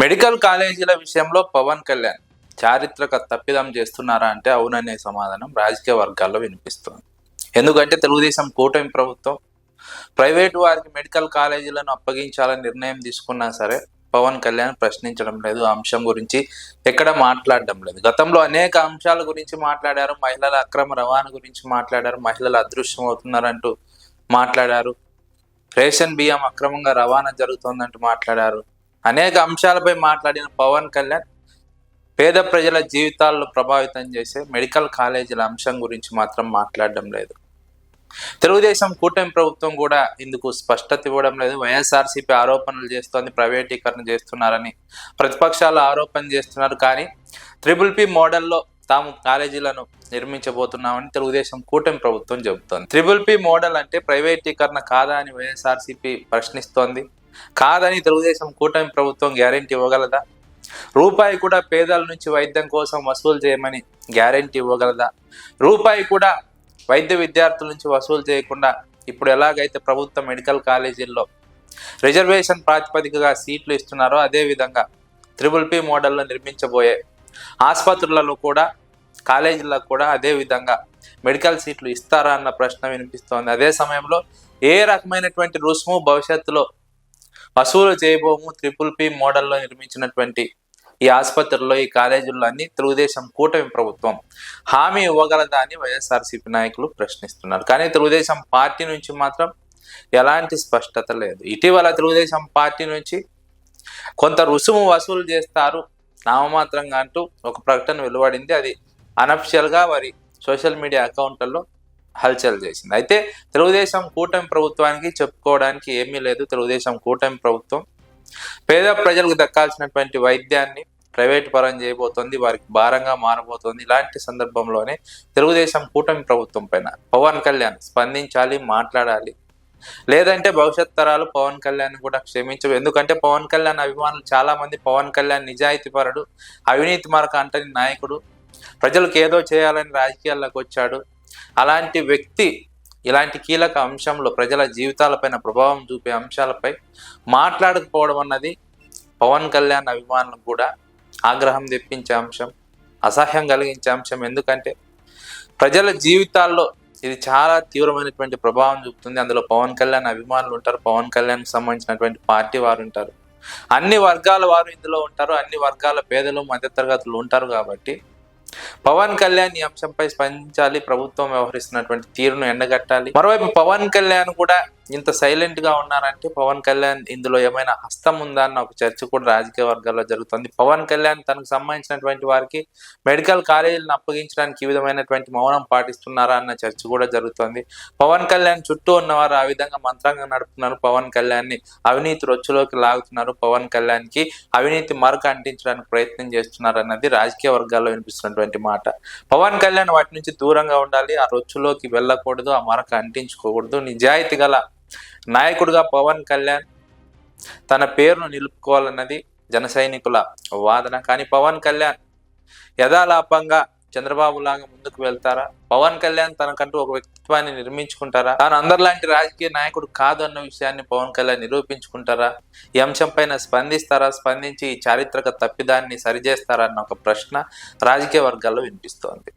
Medical కాలేజీల విషయంలో పవన్ కళ్యాణ్ చారిత్రక తప్పిదం చేస్తున్నారా అంటే అవుననే సమాధానం రాజకీయ వర్గాల్లో వినిపిస్తుంది. ఎందుకంటే తెలుగుదేశం కూటమి ప్రభుత్వం ప్రైవేటు వారికి మెడికల్ కాలేజీలను అప్పగించాలని నిర్ణయం తీసుకున్నా సరే పవన్ కళ్యాణ్ ప్రశ్నించడం లేదు అంశం గురించి ఎక్కడ మాట్లాడడం లేదు. గతంలో అనేక అంశాల గురించి మాట్లాడారు మహిళల అక్రమ రవాణా గురించి మాట్లాడారు మహిళలు అదృశ్యం అవుతున్నారంటూ మాట్లాడారు రేషన్ బియ్యం అక్రమంగా రవాణా జరుగుతోందంటూ మాట్లాడారు. అనేక అంశాలపై మాట్లాడిన పవన్ కళ్యాణ్ పేద ప్రజల జీవితాలను ప్రభావితం చేసే మెడికల్ కాలేజీల అంశం గురించి మాత్రం మాట్లాడడం లేదు. తెలుగుదేశం కూటమి ప్రభుత్వం కూడా ఇందుకు స్పష్టత ఇవ్వడం లేదు. వైఎస్ఆర్సీపీ ఆరోపణలు చేస్తోంది ప్రైవేటీకరణ చేస్తున్నారని ప్రతిపక్షాలు ఆరోపణ చేస్తున్నారు. కానీ త్రిబుల్ పి మోడల్లో తాము కాలేజీలను నిర్మించబోతున్నామని తెలుగుదేశం కూటమి ప్రభుత్వం చెబుతోంది. త్రిబుల్ పి మోడల్ అంటే ప్రైవేటీకరణ కాదా అని వైఎస్ఆర్సీపీ ప్రశ్నిస్తోంది. కాదని తెలుగుదేశం కూటమి ప్రభుత్వం గ్యారెంటీ ఇవ్వగలదా? రూపాయి కూడా పేదల నుంచి వైద్యం కోసం వసూలు చేయమని గ్యారెంటీ ఇవ్వగలదా? రూపాయి కూడా వైద్య విద్యార్థుల నుంచి వసూలు చేయకుండా ఇప్పుడు ఎలాగైతే ప్రభుత్వ మెడికల్ కాలేజీల్లో రిజర్వేషన్ ప్రాతిపదికగా సీట్లు ఇస్తున్నారో అదే విధంగా త్రిబుల్ పి మోడల్లో నిర్మించబోయే ఆసుపత్రులలో కూడా కాలేజీలకు కూడా అదే విధంగా మెడికల్ సీట్లు ఇస్తారా అన్న ప్రశ్న వినిపిస్తోంది. అదే సమయంలో ఏ రకమైనటువంటి రుసుము భవిష్యత్తులో వసూలు చేయబోము త్రిపుల్ పి మోడల్లో నిర్మించినటువంటి ఈ ఆసుపత్రుల్లో ఈ కాలేజీల్లో అన్ని తెలుగుదేశం కూటమి ప్రభుత్వం హామీ ఇవ్వగలదా అని వైఎస్ఆర్సీపీ నాయకులు ప్రశ్నిస్తున్నారు. కానీ తెలుగుదేశం పార్టీ నుంచి మాత్రం ఎలాంటి స్పష్టత లేదు. ఇటీవల తెలుగుదేశం పార్టీ నుంచి కొంత రుసుము వసూలు చేస్తారు నామమాత్రంగా అంటూ ఒక ప్రకటన వెలువడింది. అది అనఫిషియల్గా వారి సోషల్ మీడియా అకౌంట్లలో హల్చల్ చేసింది. అయితే తెలుగుదేశం కూటమి ప్రభుత్వానికి చెప్పుకోవడానికి ఏమీ లేదు. తెలుగుదేశం కూటమి ప్రభుత్వం పేద ప్రజలకు దక్కాల్సినటువంటి వైద్యాన్ని ప్రైవేట్ పరం చేయబోతోంది. వారికి భారంగా మారబోతోంది. ఇలాంటి సందర్భంలోనే తెలుగుదేశం కూటమి ప్రభుత్వం పైన పవన్ కళ్యాణ్ స్పందించాలి మాట్లాడాలి. లేదంటే భవిష్యత్ తరాలు పవన్ కళ్యాణ్ కూడా క్షమించవు. ఎందుకంటే పవన్ కళ్యాణ్ అభిమానులు చాలా మంది పవన్ కళ్యాణ్ నిజాయితీపరుడు అవినీతి మార్క అంటని నాయకుడు ప్రజలకు ఏదో చేయాలని రాజకీయాల్లోకి వచ్చాడు. అలాంటి వ్యక్తి ఇలాంటి కీలక అంశంలో ప్రజల జీవితాలపైన ప్రభావం చూపే అంశాలపై మాట్లాడకపోవడం అన్నది పవన్ కళ్యాణ్ అభిమానులకు కూడా ఆగ్రహం తెప్పించే అంశం అసహ్యం కలిగించే అంశం. ఎందుకంటే ప్రజల జీవితాల్లో ఇది చాలా తీవ్రమైనటువంటి ప్రభావం చూపుతుంది. అందులో పవన్ కళ్యాణ్ అభిమానులు ఉంటారు పవన్ కళ్యాణ్కి సంబంధించినటువంటి పార్టీ వారు ఉంటారు. అన్ని వర్గాల వారు ఇందులో ఉంటారు అన్ని వర్గాల పేదలు మధ్యతరగతులు ఉంటారు కాబట్టి పవన్ కళ్యాణ్ ఈ అంశంపై స్పందించాలి. ప్రభుత్వం వ్యవహరిస్తున్నటువంటి తీరును ఎండగట్టాలి. మరోవైపు పవన్ కళ్యాణ్ కూడా ఇంత సైలెంట్గా ఉన్నారంటే పవన్ కళ్యాణ్ ఇందులో ఏమైనా హస్తం ఉందా అన్న ఒక చర్చ కూడా రాజకీయ వర్గాల్లో జరుగుతుంది. పవన్ కళ్యాణ్ తనకు సంబంధించినటువంటి వారికి మెడికల్ కాలేజీలను అప్పగించడానికి ఈ విధమైనటువంటి మౌనం పాటిస్తున్నారా అన్న చర్చ కూడా జరుగుతుంది. పవన్ కళ్యాణ్ చుట్టూ ఉన్నవారు ఆ విధంగా మంత్రంగా నడుపుతున్నారు. పవన్ కళ్యాణ్ని అవినీతి రొచ్చులోకి లాగుతున్నారు. పవన్ కళ్యాణ్కి అవినీతి మరక అంటించడానికి ప్రయత్నం చేస్తున్నారు అన్నది రాజకీయ వర్గాల్లో వినిపిస్తున్నటువంటి మాట పవన్ కళ్యాణ్ వాటి నుంచి దూరంగా ఉండాలి ఆ రొచ్చులోకి వెళ్ళకూడదు ఆ మరక అంటించుకోకూడదు. నిజాయితీ గల నాయకుడిగా పవన్ కళ్యాణ్ తన పేరును నిలుపుకోవాలన్నది జన సైనికుల వాదన. కానీ పవన్ కళ్యాణ్ యథాలాపంగా చంద్రబాబు లాగా ముందుకు వెళ్తారా? పవన్ కళ్యాణ్ తనకంటూ ఒక వ్యక్తిత్వాన్ని నిర్మించుకుంటారా? తాను అందరిలాంటి రాజకీయ నాయకుడు కాదు అన్న విషయాన్ని పవన్ కళ్యాణ్ నిరూపించుకుంటారా? ఈ అంశం పైన స్పందిస్తారా? స్పందించి ఈ చారిత్రక తప్పిదాన్ని సరిచేస్తారా? అన్న ఒక ప్రశ్న రాజకీయ వర్గాల్లో వినిపిస్తోంది.